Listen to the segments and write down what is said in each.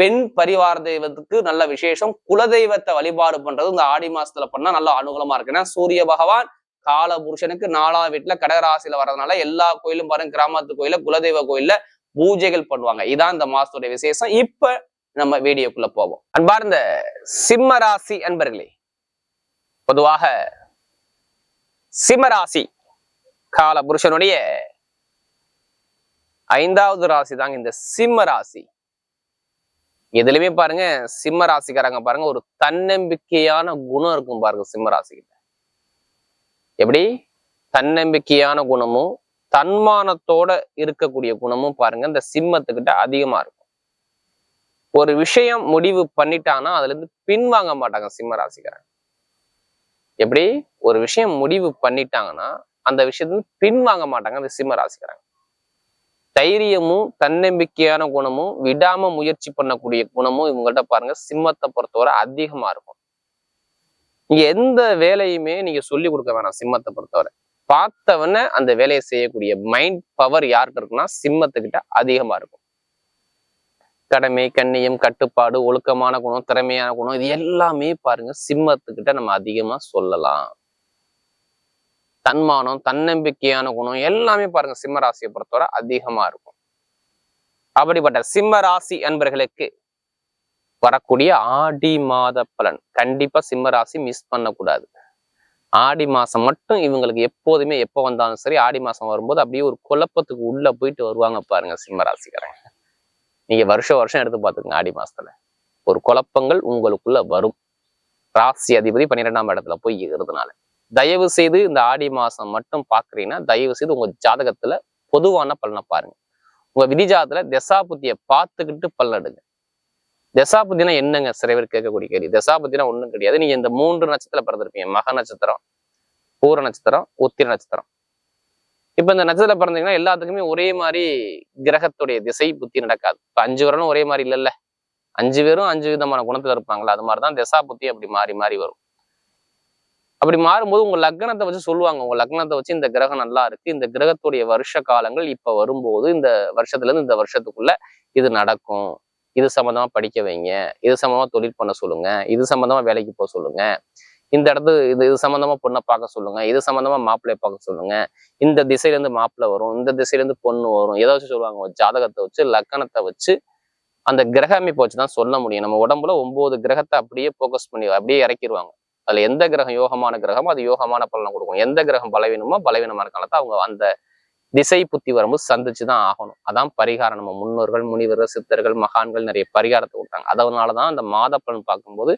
பெண் பரிவார தெய்வத்துக்கு நல்ல விசேஷம். குலதெய்வத்தை வழிபாடு பண்றது இந்த ஆடி மாசத்துல பண்ணா நல்ல அனுகூலமா இருக்கு. ஏன்னா சூரிய பகவான் கால புருஷனுக்கு நாலாம் வீட்டுல கடகராசியில வர்றதுனால எல்லா கோயிலும் பாருங்க கிராமத்து கோயில குலதெய்வ கோயில்ல பூஜைகள் பண்ணுவாங்க. இதான் இந்த மாசத்துடைய விசேஷம். இப்ப நம்ம வீடியோக்குள்ள போவோம். அன்பார்ந்த சிம்ம ராசி அன்பர்களே பொதுவாக சிம்மராசி கால புருஷனுடைய ஐந்தாவது ராசி தாங்க இந்த சிம்ம ராசி எதுலயுமே பாருங்க சிம்ம ராசிக்காரங்க பாருங்க ஒரு தன்னம்பிக்கையான குணம் இருக்கும் பாருங்க சிம்ம ராசிக்கிட்ட. எப்படி? தன்னம்பிக்கையான குணமும் தன்மானத்தோட இருக்கக்கூடிய குணமும் பாருங்க இந்த சிம்மத்துக்கிட்ட அதிகமா இருக்கும். ஒரு விஷயம் முடிவு பண்ணிட்டாங்கன்னா அதுல இருந்து பின்வாங்க மாட்டாங்க சிம்ம ராசிக்காரங்க. எப்படி? ஒரு விஷயம் முடிவு பண்ணிட்டாங்கன்னா அந்த விஷயத்துல பின்வாங்க மாட்டாங்க அந்த சிம்ம ராசிக்காரங்க. தைரியமும் தன்னம்பிக்கையான குணமும் விடாம முயற்சி பண்ணக்கூடிய குணமும் இவங்கள்ட்ட பாருங்க சிம்மத்தை பொறுத்தவரை அதிகமா இருக்கும். நீங்க எந்த வேலையுமே நீங்க சொல்லி கொடுக்க வேணாம் சிம்மத்தை பொறுத்தவரை. பார்த்தவன அந்த வேலையை செய்யக்கூடிய மைண்ட் பவர் யார்கிட்ட இருக்குன்னா சிம்மத்துக்கிட்ட அதிகமா இருக்கும். கடமை கண்ணியம் கட்டுப்பாடு ஒழுக்கமான குணம் திறமையான குணம் இது எல்லாமே பாருங்க சிம்மத்துக்கிட்ட நம்ம அதிகமா சொல்லலாம். தன்மானம் தன்னம்பிக்கையான குணம் எல்லாமே பாருங்க சிம்ம ராசியை பொறுத்தவரை அதிகமா இருக்கும். அப்படிப்பட்ட சிம்ம ராசி அன்பர்களுக்கு வரக்கூடிய ஆடி மாத பலன். கண்டிப்பா சிம்ம ராசி மிஸ் பண்ணக்கூடாது. ஆடி மாசம் மட்டும் இவங்களுக்கு எப்போதுமே எப்போ வந்தாலும் சரி ஆடி மாசம் வரும்போது அப்படியே ஒரு குழப்பத்துக்கு உள்ள போயிட்டு வருவாங்க பாருங்க சிம்ம ராசிக்காரங்க. நீங்க வருஷம் வருஷம் எடுத்து பார்த்துக்கங்க ஆடி மாசத்துல. ஒரு குழப்பங்கள் உங்களுக்குள்ள வரும். ராசி அதிபதி பன்னிரெண்டாம் இடத்துல போய் இருக்கிறதுனால. தயவு செய்து இந்த ஆடி மாசம் மட்டும் பாக்குறீங்கன்னா தயவு செய்து உங்க ஜாதகத்துல பொதுவான பலனை பாருங்க. உங்க விதி ஜாதத்துல தசாபுத்திய பார்த்துக்கிட்டு பலன் எடுங்க தசாபுத்தினா என்னங்க? சிறைவர் கேட்கக்கூடிய கேள்வி. தசாபுத்தினா ஒண்ணும் கிடையாது. நீங்க இந்த மூன்று நட்சத்திரம் பிறந்திருப்பீங்க. மக நட்சத்திரம் பூர நட்சத்திரம் உத்திர நட்சத்திரம். இப்ப இந்த நட்சத்திரம் பிறந்தீங்கன்னா எல்லாத்துக்குமே ஒரே மாதிரி கிரகத்துடைய திசை புத்தி நடக்காது. இப்ப அஞ்சு வரலும் ஒரே மாதிரி இல்லைல்ல. அஞ்சு பேரும் அஞ்சு விதமான குணத்துல இருப்பாங்களா? அது மாதிரிதான் தசா புத்தி அப்படி மாறி மாறி வரும். அப்படி மாறும்போது உங்க லக்னத்தை வச்சு சொல்லுவாங்க. உங்க லக்னத்தை வச்சு இந்த கிரகம் நல்லா இருக்கு. இந்த கிரகத்துடைய வருஷ காலங்கள் இப்ப வரும்போது இந்த வருஷத்துல இருந்து இந்த வருஷத்துக்குள்ள இது நடக்கும். இது சம்மந்தமா படிக்க வைங்க. இது சம்மந்தமா தொழில் பண்ண சொல்லுங்க. இது சம்மந்தமா வேலைக்கு போக சொல்லுங்க. இந்த இடத்து இது இது சம்மந்தமா பொண்ணை பார்க்க சொல்லுங்க. இது சம்மந்தமா மாப்பிள்ளைய பார்க்க சொல்லுங்க. இந்த திசையில இருந்து மாப்பிள்ளை வரும். இந்த திசையில இருந்து பொண்ணு வரும். எதை வச்சு சொல்லுவாங்க. ஜாதகத்தை வச்சு லக்கணத்தை வச்சு அந்த கிரக அமைப்பை வச்சு தான் சொல்ல முடியும். நம்ம உடம்புல ஒன்பது கிரகத்தை அப்படியே ஃபோக்கஸ் பண்ணி அப்படியே இறக்கிடுவாங்க அதுல எந்த கிரகம் யோகமான கிரகமோ அது யோகமான பலனை கொடுக்கும். எந்த கிரகம் பலவீனமோ பலவீனமான காலத்தை அவங்க அந்த திசை புத்தி வரும்போது சந்திச்சு தான் ஆகணும். அதான் பரிகாரம். நம்ம முன்னோர்கள் முனிவர்கள் சித்தர்கள் மகான்கள் நிறைய பரிகாரத்தை கொடுத்தாங்க. அதனாலதான் அந்த மாத பலன் பார்க்கும்போது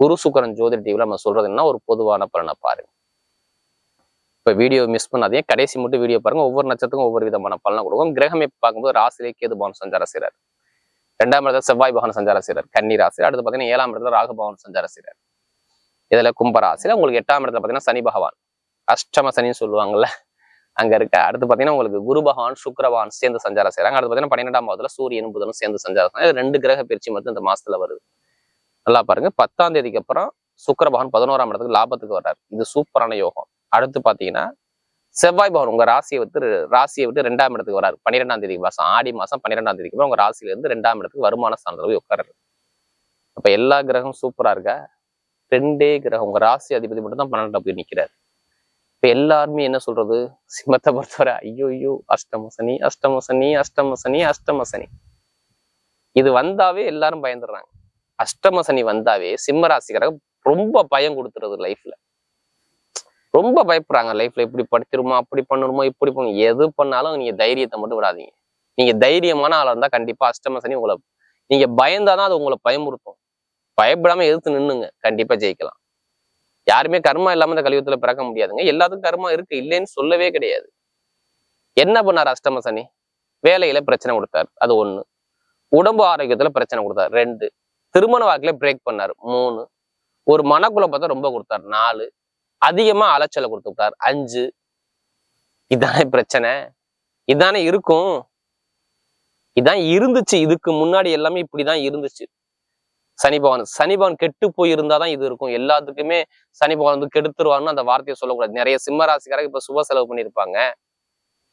குரு சுக்கரன் ஜோதிட டிவில நம்ம சொல்றது என்ன? ஒரு பொதுவான பலனை பாருங்க. இப்போ வீடியோ மிஸ் பண்ணாதே கடைசி மட்டும் வீடியோ பாருங்க. ஒவ்வொரு நட்சத்திரத்துக்கும் ஒவ்வொரு விதமான பலனை கொடுக்கும். கிரகம் எப்ப பார்க்கும்போது ராசிலே கேது பவன் சஞ்சார செய்கிறார் ரெண்டாம் இடத்துல செவ்வாய் பவன் சஞ்சார செய்கிறார் கன்னி ராசி. அடுத்து பார்த்தீங்கன்னா ஏழாம் இடத்துல ராகு பவன் சஞ்சார செய்கிறார் இதுல கும்பராசியில் உங்களுக்கு எட்டாம் இடத்துல பார்த்தீங்கன்னா சனி பகவான். அஷ்டம சனின்னு சொல்லுவாங்கல்ல அங்க இருக்க. அடுத்து பார்த்தீங்கன்னா உங்களுக்கு குரு பகவான் சுக்கிர சேர்ந்து சஞ்சாரம் செய்கிறாங்க அடுத்து பார்த்தீங்கன்னா பன்னிரெண்டாம் பாவத்துல சூரியன் புதனும் சேர்ந்து சஞ்சாரம் செய்கிறாங்க ரெண்டு கிரக பயிற்சி மட்டும் இந்த மாசத்துல வருது. நல்லா பாருங்க. பத்தாம் தேதிக்கு அப்புறம் சுக்கிர பகவான் பதினோராம் இடத்துக்கு லாபத்துக்கு வர்றாரு. இது சூப்பரான யோகம். அடுத்து பாத்தீங்கன்னா செவ்வாய் பகவான் உங்க ராசியை விட்டு ராசியை விட்டு ரெண்டாம் இடத்துக்கு வராரு பன்னிரெண்டாம் தேதி மாசம் ஆடி மாசம் பன்னிரெண்டாம் தேதிக்கு அப்புறம் உங்க ராசியில இருந்து ரெண்டாம் இடத்துக்கு வருமான ஸ்தானத்தில் போய் உட்காருது அப்ப எல்லா கிரகம் சூப்பரா இருக்கா? ரெண்டே கிரகம். உங்க ராசி அதிபதி மட்டும் தான் பன்னெண்டாம் போய் நிற்கிறார் இப்போ எல்லாருமே என்ன சொல்றது? சிம்மத்தை பொறுத்தவரை ஐயோ ஐயோ அஷ்டம சனி அஷ்டம சனி அஷ்டம சனி அஷ்டம சனி. இது வந்தாவே எல்லாரும் பயந்துடுறாங்க. அஷ்டம சனி வந்தாவே சிம்ம ராசிக்காரங்க ரொம்ப பயம் கொடுத்துருது லைஃப்ல ரொம்ப பயப்படுறாங்க லைஃப்ல இப்படி படிச்சிருமோ அப்படி பண்ணணுமோ இப்படி பண்ணும் எது பண்ணாலும் நீங்க தைரியத்தை மட்டும் விடாதீங்க. நீங்க தைரியமான ஆளா இருந்தா கண்டிப்பா அஷ்டம சனி உங்களை நீங்க பயந்தாதான் அது உங்களை பயமுறுத்தும். பயப்படாம எதிர்த்து நின்னுங்க. கண்டிப்பா ஜெயிக்கலாம். யாருமே கர்மா இல்லாம இந்த கலியுகத்துல பிறக்க முடியாதுங்க. எல்லாத்துக்கும் கர்மா இருக்கு. இல்லைன்னு சொல்லவே கிடையாது. என்ன பண்ணார் அஷ்டம சனி? வேலையில பிரச்சனை கொடுத்தாரு. அது ஒண்ணு. உடம்பு ஆரோக்கியத்துல பிரச்சனை கொடுத்தாரு. ரெண்டு திருமண வாக்குல பிரேக் பண்ணாரு. மூணு ஒரு மனக்குழப்பத்தை ரொம்ப கொடுத்தாரு. நாலு அதிகமா அலைச்சலை கொடுத்து விட்டார். அஞ்சு இதானே பிரச்சனை. இதானே இருக்கும். இதான் இருந்துச்சு. இதுக்கு முன்னாடி எல்லாமே இப்படிதான் இருந்துச்சு. சனி பகவான். சனி பகவான் கெட்டு போயிருந்தாதான் இது இருக்கும். எல்லாத்துக்குமே சனி பகவான் வந்து கெடுத்துருவான்னு அந்த வார்த்தையை சொல்லக்கூடாது. நிறைய சிம்ம ராசிக்காரங்க இப்ப சுப செலவு பண்ணியிருப்பாங்க.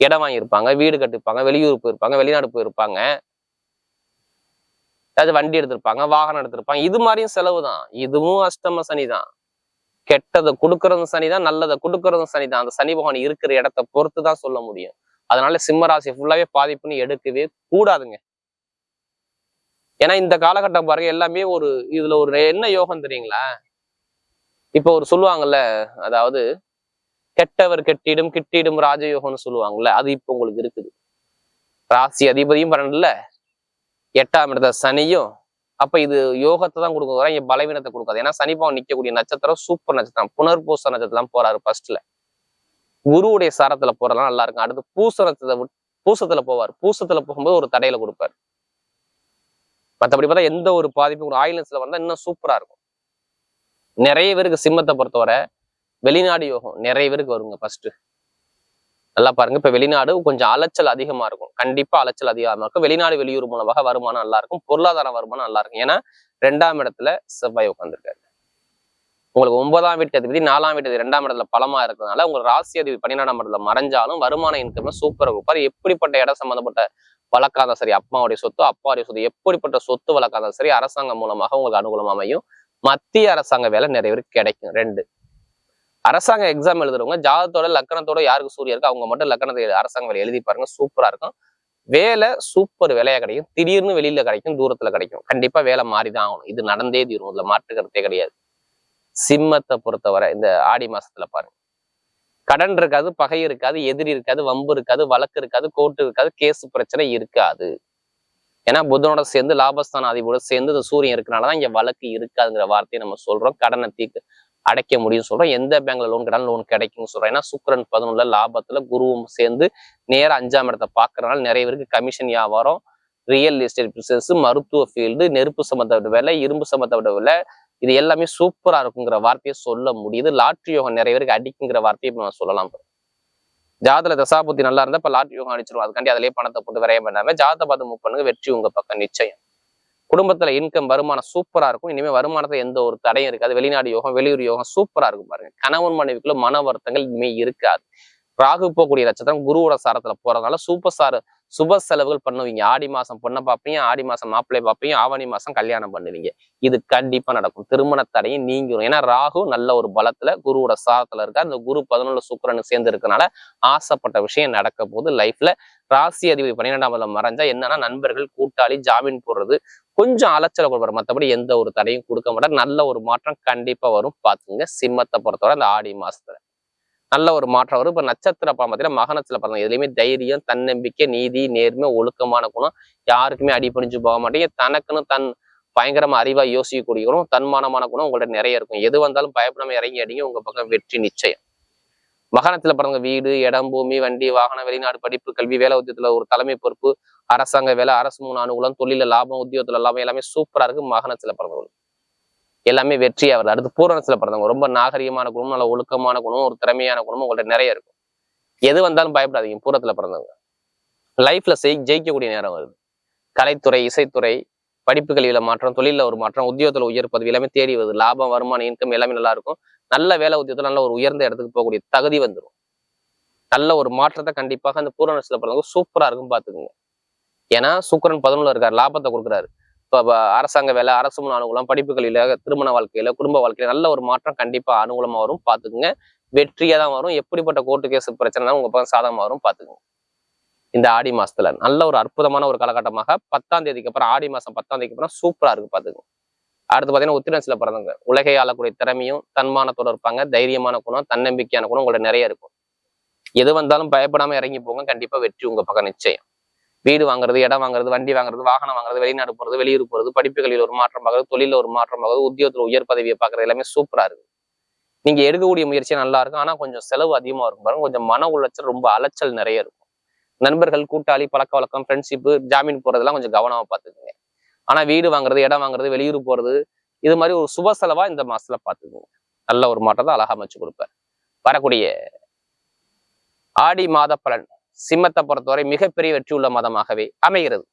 இடம் வாங்கியிருப்பாங்க வீடு கட்டிருப்பாங்க வெளியூர் போயிருப்பாங்க வெளிநாடு போயிருப்பாங்க. ஏதாவது வண்டி எடுத்திருப்பாங்க வாகனம் எடுத்திருப்பாங்க. இது மாதிரியும் செலவு தான். இதுவும் அஷ்டம சனி தான். கெட்டதை கொடுக்கறதும் சனி தான் நல்லதை கொடுக்கறதும் சனி தான். அந்த சனி பகவான் இருக்கிற இடத்த பொறுத்து தான் சொல்ல முடியும். அதனால சிம்ம ராசி ஃபுல்லாவே பாதிப்புன்னு எடுக்கவே கூடாதுங்க. ஏன்னா இந்த காலகட்டம் பாருங்க எல்லாமே ஒரு இதுல ஒரு என்ன யோகம் தெரியுங்களா? இப்போ ஒரு சொல்லுவாங்கல்ல அதாவது கெட்டவர் கெட்டிடும் கிட்டிடும் ராஜயோகம்னு சொல்லுவாங்கல்ல அது இப்போ உங்களுக்கு இருக்குது. ராசி அதிபதியும் பண்ணல எட்டாம் இடத்த சனியும் அப்ப இது யோகத்தை தான் கொடுக்க இங்க பலவீனத்தை கொடுக்காது ஏன்னா சனி பவன் நிக்கக்கூடிய நட்சத்திரம் சூப்பர் நட்சத்திரம் புனர்பூச நட்சத்திரம் போறாரு ஃபர்ஸ்ட்ல குருவுடைய சாரத்துல போறதெல்லாம் நல்லா இருக்கும். அடுத்து பூச பூசத்துல போவார். பூசத்துல போகும்போது ஒரு தடையில கொடுப்பாரு. மற்றபடி பார்த்தா எந்த ஒரு பாதிப்பும் ஒரு ஆயிலன்ஸ்ல வந்தா இன்னும் சூப்பரா இருக்கும். நிறைய பேருக்கு சிம்மத்தை பொறுத்தவரை வெளிநாடு யோகம் நிறைய பேருக்கு வருங்க ஃபர்ஸ்ட் நல்லா பாருங்க இப்ப வெளிநாடு கொஞ்சம் அலைச்சல் அதிகமா இருக்கும். கண்டிப்பா அலைச்சல் அதிகமா இருக்கும். வெளிநாடு வெளியூர் மூலமாக வருமானம் நல்லா இருக்கும். பொருளாதார வருமானம் நல்லா இருக்கும். ஏன்னா ரெண்டாம் இடத்துல செவ்வாய் உட்காந்துருக்காரு உங்களுக்கு ஒன்பதாம் வீட்டு அதிபதி நாலாம் வீட்டு ரெண்டாம் இடத்துல பலமா இருக்கிறதுனால உங்களுக்கு ராசி அதிபதி பன்னிரெண்டாம் இடத்துல மறைஞ்சாலும் வருமான இன்கம் சூப்பரா கொடுப்பாரு எப்படிப்பட்ட இடம் சம்மந்தப்பட்ட வழக்காக சரி அப்பாவுடைய சொத்து அப்பாவுடைய சொத்து எப்படிப்பட்ட சொத்து வழக்காக சரி அரசாங்கம் மூலமாக உங்களுக்கு அனுகூலம் அமையும். மத்திய அரசாங்க வேலை நிறைய பேருக்கு கிடைக்கும். ரெண்டு அரசாங்க எக்ஸாம் எழுதுறவங்க ஜாதத்தோட லக்கணத்தோட யாருக்கு சூரிய இருக்கோ அவங்க மட்டும் லக்கணத்தை அரசாங்க வேலை எழுதி பாருங்க சூப்பரா இருக்கும். வேலை சூப்பர் வேலையா கிடைக்கும். திடீர்னு வெளியில கிடைக்கும் தூரத்துல கிடைக்கும். கண்டிப்பா வேலை மாறிதான் ஆகணும். இது நடந்தே தீரும். இதுல மாற்று கருத்தே கிடையாது. சிம்மத்தை பொறுத்தவரை இந்த ஆடி மாசத்துல பாருங்க. கடன் இருக்காது பகை இருக்காது எதிரி இருக்காது வம்பு இருக்காது வழக்கு இருக்காது கோர்ட்டு இருக்காது கேஸ் பிரச்சனை இருக்காது. ஏன்னா புதனோட சேர்ந்து லாபஸ்தான அதிபோட சேர்ந்து இந்த சூரியன் இருக்கனாலதான் இங்க வழக்கு இருக்காதுங்கிற வார்த்தையை நம்ம சொல்றோம். கடனை தீர்க்க அடைக்க முடியும் சொல்றோம். எந்த பேங்க்ல லோன் கடன் லோன் கிடைக்கும்னு சொல்றோம். ஏன்னா சுக்கரன் பதினொன்றுல லாபத்துல குருவும் சேர்ந்து நேரா அஞ்சாம் இடத்தை பார்க்கறதுனால நிறைய பேருக்கு கமிஷன் வியாபாரம் ரியல் எஸ்டேட் பிசினஸ் மருத்துவ ஃபீல்டு நெருப்பு சம்மந்தப்பட்ட வேலை இரும்பு சம்மந்தப்பட்ட வேலை இது எல்லாமே சூப்பரா இருக்குங்கிற வார்த்தையை சொல்ல முடியுது. லாட்ரி யோகம் நிறைய பேருக்கு அடிக்குங்கிற வார்த்தையை இப்ப நம்ம சொல்லலாம் ஜாதல தசாபுத்தி நல்லா இருந்தா இப்ப லாட்ரி யோகம் அடிச்சிருவோம். அதுக்காண்டி அதிலேயே பணத்தை போட்டு விரையம் பண்ணாம ஜாதத்தை பார்த்து மூவ் பண்ணுங்க. வெற்றி உங்க பக்கம் நிச்சயம். குடும்பத்துல இன்கம் வருமானம் சூப்பரா இருக்கும். இனிமே வருமானத்துல எந்த ஒரு தடையும் இருக்காது. வெளிநாடு யோகம் வெளியூர் யோகம் சூப்பரா இருக்கும் பாருங்க. கணவன் மனைவிக்குள்ள மன வருத்தங்கள் இனிமே இருக்காது. ராகு போகக்கூடிய நட்சத்திரம் குருவோட சாரத்துல போறதுனால சூப்பர் சார் சுப செலவுகள் பண்ணுவீங்க. ஆடி மாசம் பொண்ணை பார்ப்பீங்க ஆடி மாசம் மாப்பிள்ளை பார்ப்பீங்க ஆவணி மாசம் கல்யாணம் பண்ணுவீங்க. இது கண்டிப்பா நடக்கும். திருமண தடையும் நீங்கிரும். ஏன்னா ராகு நல்ல ஒரு பலத்துல குருவோட சாரத்துல இருக்கா. அந்த குரு பதினொன்று சுக்கிரன் சேர்ந்து இருக்கனால ஆசைப்பட்ட விஷயம் நடக்க போது லைஃப்ல. ராசி அதிபதி பன்னிரெண்டாம் இடம் மறைஞ்சா என்னன்னா நண்பர்கள் கூட்டாளி ஜாமீன் போடுறது. கொஞ்சம் அலைச்சலை கொடுப்பார் மற்றபடி எந்த ஒரு தடையும் கொடுக்க மாட்டார். நல்ல ஒரு மாற்றம் கண்டிப்பா வரும். பாத்துங்க சிம்மத்தை பொறுத்தவரை அந்த ஆடி மாசத்துல. நல்ல ஒரு மாற்றம் வரும். இப்ப நட்சத்திர படம் பார்த்தீங்கன்னா மகனத்துல பாருங்க எதுலையுமே தைரியம் தன்னம்பிக்கை நீதி நேர்மை ஒழுக்கமான குணம் யாருக்குமே அடிபணிஞ்சு போக மாட்டேங்க தனக்குன்னு தன் பயங்கரமா அறிவா யோசிக்கக்கூடிய குணம் தன்மானமான குணம் உங்கள்ட்ட நிறைய இருக்கும். எது வந்தாலும் பயப்படாம இறங்கி அடிங்க உங்க பக்கம் வெற்றி நிச்சயம். மகனத்துல பிறந்த வீடு இடம் பூமி வண்டி வாகனம் வெளிநாடு படிப்பு கல்வி வேலை உத்தியத்துல ஒரு தலைமை பொறுப்பு அரசாங்க வேலை அரசு மூணு அனுகூலம் தொழில லாபம் உத்தியோகத்துல லாபம் எல்லாமே சூப்பரா இருக்கு மகனத்துல பிறந்தவர்கள் எல்லாமே வெற்றி வருது. அடுத்து பூரணத்தில் பிறந்தவங்க ரொம்ப நாகரிகமான குணம் நல்ல ஒழுக்கமான குணம் ஒரு திறமையான குணம் உங்கள்ட்ட நிறைய இருக்கும். எது வந்தாலும் பயப்படாதீங்க பூரத்துல பிறந்தவங்க. லைஃப்ல செய் ஜெயிக்கக்கூடிய நேரம் வருது. கலைத்துறை இசைத்துறை படிப்பு கல்வியில் மாற்றம் தொழில ஒரு மாற்றம் உத்தியோகத்தில் உயர் பதவி எல்லாமே தேடி வருது. லாபம் வருமானம் இன்கம் எல்லாமே நல்லா இருக்கும். நல்ல வேலை உத்தியோகத்துல நல்ல ஒரு உயர்ந்த இடத்துக்கு போகக்கூடிய தகுதி வந்துடும் நல்ல ஒரு மாற்றத்தை கண்டிப்பாக அந்த பூரணத்துல பிறந்தவங்க சூப்பரா இருக்கும் பாத்துக்கோங்க. ஏன்னா சூக்கரன் பதினொன்று இருக்காரு லாபத்தை கொடுக்குறாரு. அரசாங்க வேலை அரசு முன் அனுகூலம் படிப்புகளில திருமண வாழ்க்கையில குடும்ப வாழ்க்கையில நல்ல ஒரு மாற்றம் கண்டிப்பா அனுகூலமா வரும் பாத்துக்குங்க. வெற்றியா தான் வரும். எப்படிப்பட்ட கோர்ட்டு கேஸ் பிரச்சனை உங்க பக்கம் சாதகமா வரும் பாத்துக்குங்க. இந்த ஆடி மாசத்துல நல்ல ஒரு அற்புதமான ஒரு காலகட்டமாக பத்தாம் தேதிக்கு அப்புறம் ஆடி மாசம் பத்தாம் தேதிக்கு அப்புறம் சூப்பரா இருக்கு பாத்துக்குங்க. அடுத்து பாத்தீங்கன்னா உத்திரன்சில பிறந்தவங்க உலகை ஆளக்கூடிய திறமையும் தன்மானத்தோட இருப்பாங்க. தைரியமான குணம் தன்னம்பிக்கையான குணம் உங்களோட நிறைய இருக்கும். எது வந்தாலும் பயப்படாம இறங்கி போங்க. கண்டிப்பா வெற்றி உங்க பக்கம் நிச்சயம். வீடு வாங்குறது இடம் வாங்குறது வண்டி வாங்குறது வாகனம் வாங்குறது வெளிநாடு போறது வெளியூர் போறது படிப்புகளில் ஒரு மாற்றம் பார்க்குறது தொழில ஒரு மாற்றம் பார்க்குறது உத்தியோகத்துல உயர் பதவியை பார்க்குறது எல்லாமே சூப்பரா இருக்கு. நீங்க எடுக்கக்கூடிய முயற்சி நல்லா இருக்கும். ஆனா கொஞ்சம் செலவு அதிகமா இருக்கும் பாருங்க. கொஞ்சம் மன உளைச்சல் ரொம்ப அலைச்சல் நிறைய இருக்கும். நண்பர்கள் கூட்டாளி பழக்க வழக்கம் ஃப்ரெண்ட்ஷிப்பு ஜாமீன் போறதெல்லாம் கொஞ்சம் கவனமா பார்த்துக்குங்க. ஆனா வீடு வாங்குறது இடம் வாங்குறது வெளியூர் போறது இது மாதிரி ஒரு சுப செலவா இந்த மாசத்துல பார்த்துக்குங்க. நல்ல ஒரு மாற்றத்தை அழகா அமைச்சு கொடுப்பேன் வரக்கூடிய ஆடி மாத பலன். சிம்மத்தை பொறுத்தவரை மிகப்பெரிய வெற்றி உள்ள அமைகிறது.